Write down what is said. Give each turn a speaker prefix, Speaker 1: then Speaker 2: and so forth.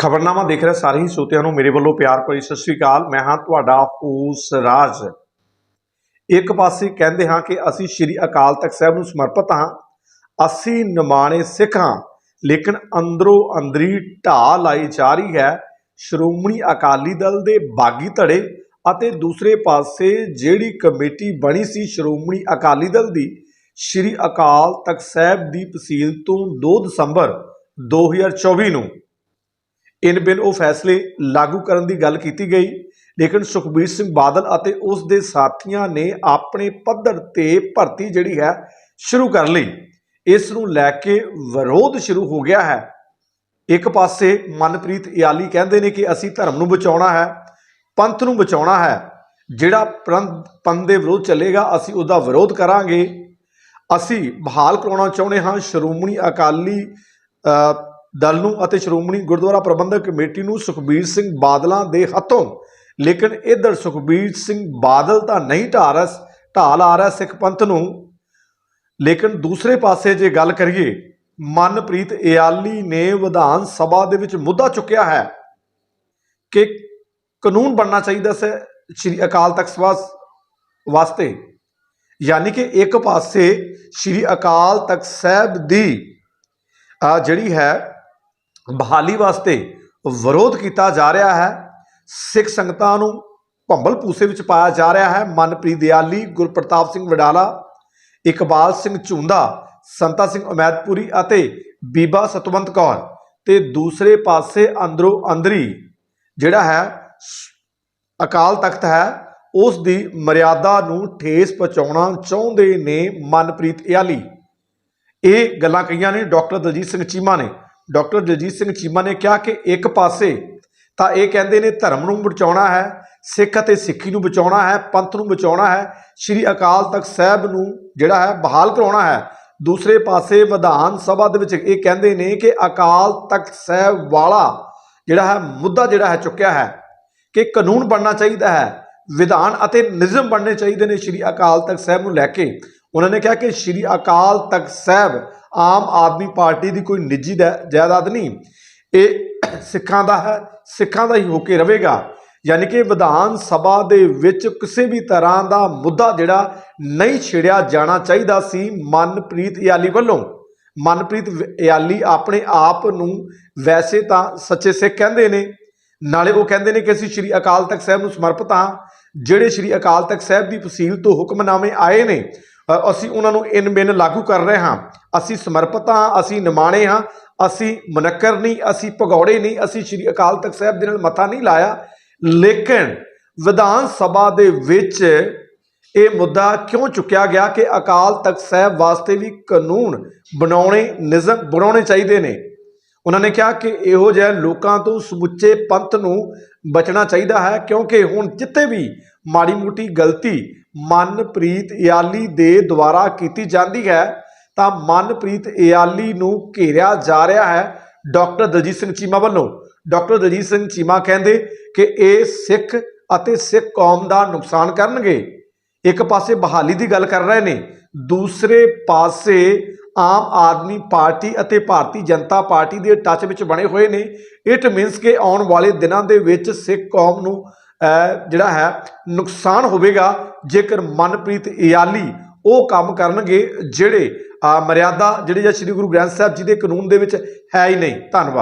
Speaker 1: ਖਬਰਨਾਮਾ ਦੇਖ ਰਹੇ, ਸਾਰੇ ਹੀ ਸਰੋਤਿਆਂ ਨੂੰ ਮੇਰੇ ਵੱਲੋਂ ਪਿਆਰ ਭਰੀ ਸਤਿ ਸ੍ਰੀ ਅਕਾਲ। ਮੈਂ ਹਾਂ ਤੁਹਾਡਾ ਹੋਸ ਰਾਜ। ਇੱਕ ਪਾਸੇ ਕਹਿੰਦੇ ਹਾਂ ਕਿ ਅਸੀਂ ਸ੍ਰੀ ਅਕਾਲ ਤਖਤ ਸਾਹਿਬ ਨੂੰ ਸਮਰਪਿਤ ਹਾਂ, ਅਸੀਂ ਨਿਮਾਣੇ ਸਿੱਖ ਹਾਂ, ਲੇਕਿਨ ਅੰਦਰੋਂ ਅੰਦਰੀ ਢਾਹ ਲਾਈ ਜਾ ਰਹੀ ਹੈ ਸ਼੍ਰੋਮਣੀ ਅਕਾਲੀ ਦਲ ਦੇ ਬਾਗੀ ਧੜੇ ਅਤੇ ਦੂਸਰੇ ਪਾਸੇ ਜਿਹੜੀ ਕਮੇਟੀ ਬਣੀ ਸੀ ਸ਼੍ਰੋਮਣੀ ਅਕਾਲੀ ਦਲ ਦੀ, ਸ੍ਰੀ ਅਕਾਲ ਤਖਤ ਸਾਹਿਬ ਦੀ ਤਹਿਸੀਲ ਤੋਂ 2 ਦਸੰਬਰ 2024 ਨੂੰ। ਇਨ ਬਿਨ ਉਹ ਫੈਸਲੇ ਲਾਗੂ ਕਰਨ ਦੀ ਗੱਲ ਕੀਤੀ ਗਈ। ਲੇਕਿਨ ਸੁਖਬੀਰ ਸਿੰਘ ਬਾਦਲ ਅਤੇ ਉਸ ਦੇ ਸਾਥੀਆਂ ਨੇ ਆਪਣੇ ਪੱਧਰ ਤੇ ਭਰਤੀ ਜਿਹੜੀ ਹੈ, ਸ਼ੁਰੂ ਕਰ ਲਈ। ਇਸ ਨੂੰ ਲੈ ਕੇ ਵਿਰੋਧ ਸ਼ੁਰੂ ਹੋ ਗਿਆ ਹੈ। ਇੱਕ ਪਾਸੇ ਮਨਪ੍ਰੀਤ ਇਆਲੀ ਕਹਿੰਦੇ ਨੇ ਕਿ ਅਸੀਂ ਧਰਮ ਨੂੰ ਬਚਾਉਣਾ ਹੈ, ਪੰਥ ਨੂੰ ਬਚਾਉਣਾ ਹੈ। ਜਿਹੜਾ ਪ੍ਰੰਥ ਪੰਥ ਦੇ ਵਿਰੋਧ ਚੱਲੇਗਾ, ਅਸੀਂ ਉਹਦਾ ਵਿਰੋਧ ਕਰਾਂਗੇ। ਅਸੀਂ ਬਹਾਲ ਕਰਾਉਣਾ ਚਾਹੁੰਦੇ ਹਾਂ। ਸ਼੍ਰੋਮਣੀ ਅਕਾਲੀ ਦਲ ਨੂੰ ਅਤੇ ਸ਼੍ਰੋਮਣੀ ਗੁਰਦੁਆਰਾ ਪ੍ਰਬੰਧਕ ਕਮੇਟੀ ਨੂੰ ਸੁਖਬੀਰ ਸਿੰਘ ਬਾਦਲਾਂ ਦੇ ਹੱਥੋਂ। ਲੇਕਿਨ ਇਧਰ ਸੁਖਬੀਰ ਸਿੰਘ ਬਾਦਲ ਤਾਂ ਨਹੀਂ ਢਾਹ ਰਿਹਾ ਢਾਲ ਆ ਰਿਹਾ ਸਿੱਖ ਪੰਥ ਨੂੰ। ਲੇਕਿਨ ਦੂਸਰੇ ਪਾਸੇ ਜੇ ਗੱਲ ਕਰੀਏ, ਮਨਪ੍ਰੀਤ ਇਆਲੀ ਨੇ ਵਿਧਾਨ ਸਭਾ ਦੇ ਵਿੱਚ ਮੁੱਦਾ ਚੁੱਕਿਆ ਹੈ ਕਿ ਕਾਨੂੰਨ ਬਣਨਾ ਚਾਹੀਦਾ ਹੈ ਸ੍ਰੀ ਅਕਾਲ ਤਖਤ ਸਭਾ ਵਾਸਤੇ। ਯਾਨੀ ਕਿ ਇੱਕ ਪਾਸੇ ਸ੍ਰੀ ਅਕਾਲ ਤਖਤ ਸਾਹਿਬ ਦੀ ਜਿਹੜੀ ਹੈ ਬਹਾਲੀ ਵਾਸਤੇ ਵਿਰੋਧ ਕੀਤਾ ਜਾ ਰਿਹਾ ਹੈ। ਸਿੱਖ ਸੰਗਤਾਂ ਨੂੰ ਭੰਬਲ ਪੂਸੇ ਵਿੱਚ ਪਾਇਆ ਜਾ ਰਿਹਾ ਹੈ। ਮਨਪ੍ਰੀਤ ਦਿਆਲੀ, ਗੁਰਪ੍ਰਤਾਪ ਸਿੰਘ ਵਡਾਲਾ, ਇਕਬਾਲ ਸਿੰਘ ਝੁੰਦਾ, ਸੰਤਾ ਸਿੰਘ ਅਮੈਦਪੁਰੀ ਅਤੇ ਬੀਬਾ ਸਤਵੰਤ ਕੌਰ ਤੇ ਦੂਸਰੇ ਪਾਸੇ ਅੰਦਰੋਂ ਅੰਦਰੀ ਜਿਹੜਾ ਹੈ ਸ- ਅਕਾਲ ਤਖਤ ਹੈ, ਉਸ ਦੀ ਮਰਿਆਦਾ ਨੂੰ ਠੇਸ ਪਹੁੰਚਾਉਣਾ ਚਾਹੁੰਦੇ ਨੇ ਮਨਪ੍ਰੀਤ ਇਆਲੀ ਇਹ ਗੱਲਾਂ ਕਹੀਆਂ ਨੇ ਡਾਕਟਰ ਦਲਜੀਤ ਸਿੰਘ ਚੀਮਾ ਨੇ। ਡਾਕਟਰ ਦਲਜੀਤ ਸਿੰਘ ਚੀਮਾ ਨੇ ਕਿਹਾ ਕਿ ਇੱਕ ਪਾਸੇ ਤਾਂ ਇਹ ਕਹਿੰਦੇ ਨੇ ਧਰਮ ਨੂੰ ਬਚਾਉਣਾ ਹੈ, ਸਿੱਖ ਅਤੇ ਸਿੱਖੀ ਨੂੰ ਬਚਾਉਣਾ ਹੈ, ਪੰਥ ਨੂੰ ਬਚਾਉਣਾ ਹੈ, ਸ੍ਰੀ ਅਕਾਲ ਤਖਤ ਸਾਹਿਬ ਨੂੰ ਜਿਹੜਾ ਹੈ ਬਹਾਲ ਕਰਾਉਣਾ ਹੈ। ਦੂਸਰੇ ਪਾਸੇ ਵਿਧਾਨ ਸਭਾ ਦੇ ਵਿੱਚ ਇਹ ਕਹਿੰਦੇ ਨੇ ਕਿ ਅਕਾਲ ਤਖਤ ਸਾਹਿਬ ਵਾਲਾ ਜਿਹੜਾ ਹੈ ਮੁੱਦਾ ਜਿਹੜਾ ਹੈ ਚੁੱਕਿਆ ਹੈ ਕਿ ਕਾਨੂੰਨ ਬਣਨਾ ਚਾਹੀਦਾ ਹੈ, ਵਿਧਾਨ ਅਤੇ ਨਿਯਮ ਬਣਨੇ ਚਾਹੀਦੇ ਨੇ ਸ੍ਰੀ ਅਕਾਲ ਤਖਤ ਸਾਹਿਬ ਨੂੰ ਲੈ ਕੇ। ਉਹਨਾਂ ਨੇ ਕਿਹਾ ਕਿ ਸ੍ਰੀ ਅਕਾਲ ਤਖਤ ਸਾਹਿਬ ਆਮ ਆਦਮੀ ਪਾਰਟੀ ਦੀ ਕੋਈ ਨਿੱਜੀ ਜਾਇਦਾਦ ਨਹੀਂ। ਇਹ ਸਿੱਖਾਂ ਦਾ ਹੈ, ਸਿੱਖਾਂ ਦਾ ਹੀ ਹੋ ਕੇ ਰਹੇਗਾ। ਯਾਨੀ ਕਿ ਵਿਧਾਨ ਸਭਾ ਦੇ ਵਿੱਚ ਕਿਸੇ ਵੀ ਤਰ੍ਹਾਂ ਦਾ ਮੁੱਦਾ ਜਿਹੜਾ ਨਹੀਂ ਛੇੜਿਆ ਜਾਣਾ ਚਾਹੀਦਾ ਸੀ ਮਨਪ੍ਰੀਤ ਯਾਲੀ ਵੱਲੋਂ। ਮਨਪ੍ਰੀਤ ਵ- ਆਪਣੇ ਆਪ ਨੂੰ ਵੈਸੇ ਤਾਂ ਸੱਚੇ ਸਿੱਖ ਕਹਿੰਦੇ ਨੇ। ਨਾਲੇ ਉਹ ਕਹਿੰਦੇ ਨੇ ਕਿ ਅਸੀਂ ਸ੍ਰੀ ਅਕਾਲ ਤਖਤ ਸਾਹਿਬ ਨੂੰ ਸਮਰਪਿਤ ਹਾਂ। ਜਿਹੜੇ ਸ੍ਰੀ ਅਕਾਲ ਤਖਤ ਸਾਹਿਬ ਦੀ ਤਹਿਸੀਲ ਤੋਂ ਹੁਕਮਨਾਮੇ ਆਏ ਨੇ ਅਸੀਂ ਉਹਨਾਂ ਨੂੰ ਇਨ ਬਿਨ ਲਾਗੂ ਕਰ ਰਹੇ ਹਾਂ। ਅਸੀਂ ਸਮਰਪਿਤ ਹਾਂ, ਅਸੀਂ ਨਿਮਾਣੇ ਹਾਂ, ਅਸੀਂ ਮਨੱਕਰ ਨਹੀਂ, ਅਸੀਂ ਭਗੌੜੇ ਨਹੀਂ, ਅਸੀਂ ਸ੍ਰੀ ਅਕਾਲ ਤਖਤ ਸਾਹਿਬ ਦੇ ਨਾਲ ਮੱਥਾ ਨਹੀਂ ਲਾਇਆ। ਲੇਕਿਨ ਵਿਧਾਨ ਸਭਾ ਦੇ ਵਿੱਚ ਇਹ ਮੁੱਦਾ ਕਿਉਂ ਚੁੱਕਿਆ ਗਿਆ ਕਿ ਅਕਾਲ ਤਖਤ ਸਾਹਿਬ ਵਾਸਤੇ ਵੀ ਕਾਨੂੰਨ ਬਣਾਉਣੇ, ਨਿਜ਼ਮ ਬਣਾਉਣੇ ਚਾਹੀਦੇ ਨੇ? ਉਹਨਾਂ ਨੇ ਕਿਹਾ ਕਿ ਇਹੋ ਜਿਹੇ ਲੋਕਾਂ ਤੋਂ ਸਮੁੱਚੇ ਪੰਥ ਨੂੰ ਬਚਣਾ ਚਾਹੀਦਾ ਹੈ, ਕਿਉਂਕਿ ਹੁਣ ਜਿੱਥੇ ਵੀ ਮਾੜੀ ਮੋਟੀ ਗਲਤੀ ਮਨਪ੍ਰੀਤ ਇਆਲੀ ਦੇ ਦੁਆਰਾ ਕੀਤੀ ਜਾਂਦੀ ਹੈ, ਤਾਂ ਮਨਪ੍ਰੀਤ ਇਆਲੀ ਨੂੰ ਘੇਰਿਆ ਜਾ ਰਿਹਾ ਹੈ ਡਾਕਟਰ ਦਲਜੀਤ ਸਿੰਘ ਚੀਮਾ ਵੱਲੋਂ। ਡਾਕਟਰ ਦਲਜੀਤ ਸਿੰਘ ਚੀਮਾ ਕਹਿੰਦੇ ਕਿ ਇਹ ਸਿੱਖ ਅਤੇ ਸਿੱਖ ਕੌਮ ਦਾ ਨੁਕਸਾਨ ਕਰਨਗੇ। ਇੱਕ ਪਾਸੇ ਬਹਾਲੀ ਦੀ ਗੱਲ ਕਰ ਰਹੇ ਨੇ, ਦੂਸਰੇ ਪਾਸੇ ਆਮ ਆਦਮੀ ਪਾਰਟੀ ਅਤੇ ਭਾਰਤੀ ਜਨਤਾ ਪਾਰਟੀ ਦੇ ਟੱਚ ਵਿੱਚ ਬਣੇ ਹੋਏ ਨੇ। ਇਟ ਮੀਨਸ ਕਿ ਆਉਣ ਵਾਲੇ ਦਿਨਾਂ ਦੇ ਵਿੱਚ ਸਿੱਖ ਕੌਮ ਨੂੰ ਜਿਹੜਾ ਹੈ, ਨੁਕਸਾਨ ਹੋਵੇਗਾ। ਜੇਕਰ ਮਨਪ੍ਰੀਤ ਇਆਲੀ ਉਹ ਕੰਮ ਕਰਨਗੇ ਜਿਹੜੇ ਮਰਿਆਦਾ ਜਿਹੜੇ ਜਾਂ ਸ੍ਰੀ ਗੁਰੂ ਗ੍ਰੰਥ ਸਾਹਿਬ ਜੀ ਦੇ ਕਾਨੂੰਨ ਦੇ ਵਿੱਚ ਹੈ ਹੀ ਨਹੀਂ। ਧੰਨਵਾਦ।